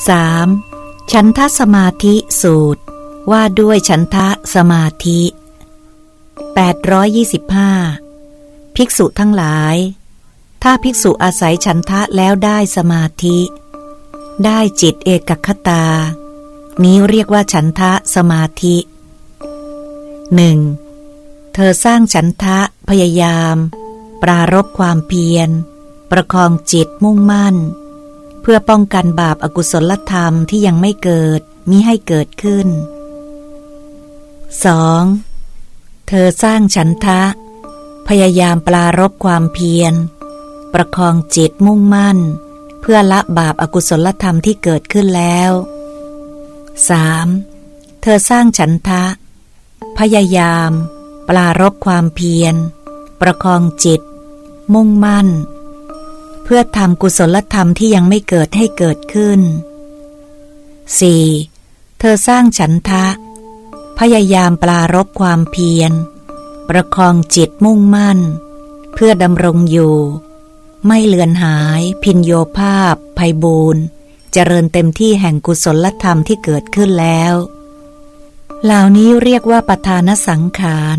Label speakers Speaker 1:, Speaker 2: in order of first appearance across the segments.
Speaker 1: 3. ฉันทสมาธิสูตร ว่าด้วยฉันทะสมาธิ 825 ภิกษุทั้งหลาย ถ้าภิกษุอาศัยฉันทะแล้วได้สมาธิ ได้จิตเอกคตา นี้เรียกว่าฉันทะสมาธิหนึ่งเธอสร้างฉันทะพยายาม ปรารบความเพียร ประคองจิตมุ่งมั่น เพื่อป้องกันบาปอากุศลธรรมที่ยังไม่เกิดมิให้เกิดขึ้น 2. เธอสร้างฉันทะ พยายามปรารบความเพียร ประคองจิตมุ่งมั่น เพื่อละบาปอากุศลธรรมที่เกิดขึ้นแล้ว 3. เธอสร้างฉันทะ พยายามปรารบความเพียร ประคองจิต มุ่งมั่น เพื่อทำกุศลธรรมที่ยังไม่เกิดให้เกิดขึ้น 4. เธอสร้างฉันทะ พยายามปรารบความเพียร ประคองจิตมุ่งมั่น เพื่อดำรงอยู่ ไม่เลือนหาย พินโยภาพ ภัยบูนเจริญเต็มที่แห่งกุศลธรรมที่เกิดขึ้นแล้ว เหล่านี้เรียกว่าประธานสังขาร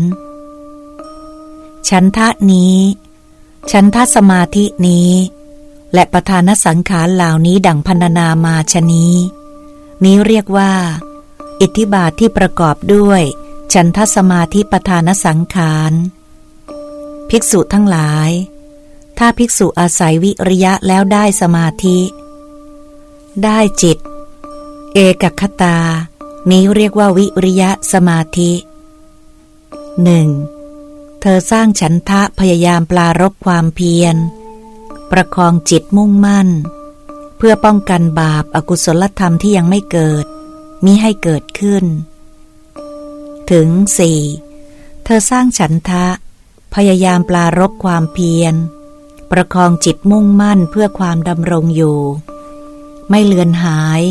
Speaker 1: ฉันทะนี้ ฉันทะสมาธินี้ และประธานสังขารเหล่านี้ดังพันนามาชนี้ นี้เรียกว่า อิทธิบาทที่ประกอบด้วย ฉันทสมาธิประธานสังขารภิกษุทั้งหลาย ถ้าภิกษุอาศัยวิริยะแล้วได้สมาธิ ได้จิต เอกคตา นี้เรียกว่าวิริยะสมาธิหนึ่งเธอสร้างฉันทะพยายามปลารบความเพียร ประคองจิตมุ่งมั่น เพื่อป้องกันบาปอากุศลธรรมที่ยังไม่เกิดมิให้เกิดขึ้น ถึงสี่เธอสร้างฉันทะ พยายามปลารบความเพียร ประคองจิตมุ่งมั่นเพื่อความดำรงอยู่ ไม่เลือนหาย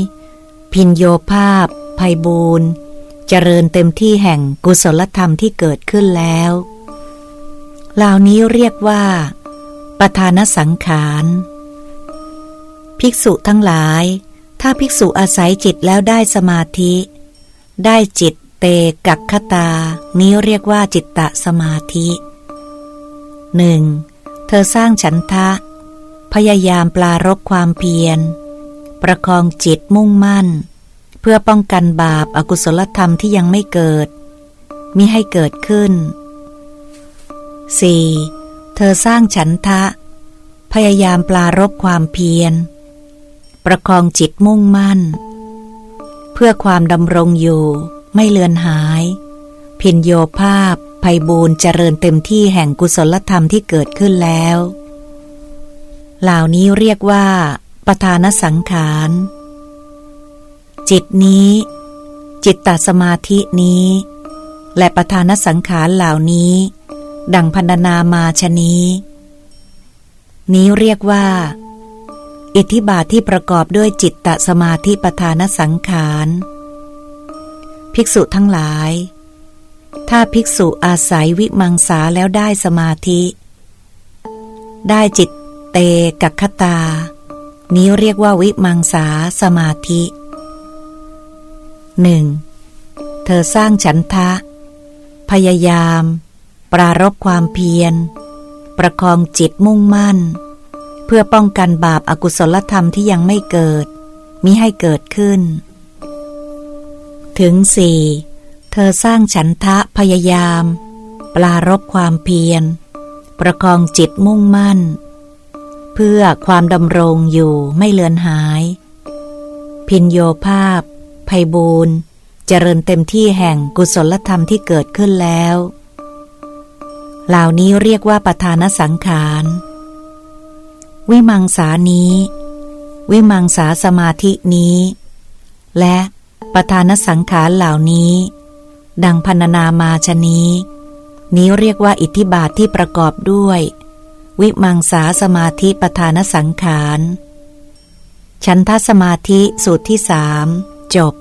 Speaker 1: พินโยภาพภัยบูนเจริญเต็มที่แห่งกุศลธรรมที่เกิดขึ้นแล้ว เหล่านี้เรียกว่า ประธานสังขาร ภิกษุทั้งหลาย ถ้าภิกษุอาศัยจิตแล้วได้สมาธิ ได้จิตเตกักขตา นี้เรียกว่าจิตตะสมาธิหนึ่งเธอสร้างฉันทะ พยายามปลารบความเพียร ประคองจิตมุ่งมั่น เพื่อป้องกันบาปอากุศลธรรมที่ยังไม่เกิดมิให้เกิดขึ้น 4. เธอสร้างฉันทะ พยายามปลารบความเพียร ประคองจิตมุ่งมั่น เพื่อความดำรงอยู่ไม่เลือนหาย พินโยภาพภัยบูนเจริญเต็มที่แห่งกุศลธรรมที่เกิดขึ้นแล้ว เหล่านี้เรียกว่า ประธานสังขาร จิตนี้ จิตตสมาธินี้ และประธานสังขารเหล่านี้ ดังพันนามาชนี้ นี้เรียกว่า อิทธิบาทที่ประกอบด้วยจิตตสมาธิประธานสังขาร ภิกษุทั้งหลาย ถ้าภิกษุอาศัยวิมังสาแล้วได้สมาธิ ได้จิตเตกัคตา นี้เรียกว่าวิมังสาสมาธิหนึ่งเธอสร้างฉันทะ พยายาม ปรารบความเพียร ประคองจิตมุ่งมั่น เพื่อป้องกันบาปอากุศลธรรมที่ยังไม่เกิด มิให้เกิดขึ้น ถึงสี่เธอสร้างฉันทะพยายาม ปรารบความเพียร ประคองจิตมุ่งมั่น เพื่อความดำรงอยู่ไม่เลือนหาย พินโยภาพ ภัยบูนเจริญเต็มที่แห่งกุศลธรรมที่เกิดขึ้นแล้ว เหล่านี้เรียกว่าประธานสังขาร วิมังสานี้ วิมังสาสมาธินี้ และประธานสังขารเหล่านี้ ดังพันนามาชนี้ นี้เรียกว่าอิทธิบาทที่ประกอบด้วย วิมังสาสมาธิปทานสังขารฉันทสมาธิสูตรที่สามจบ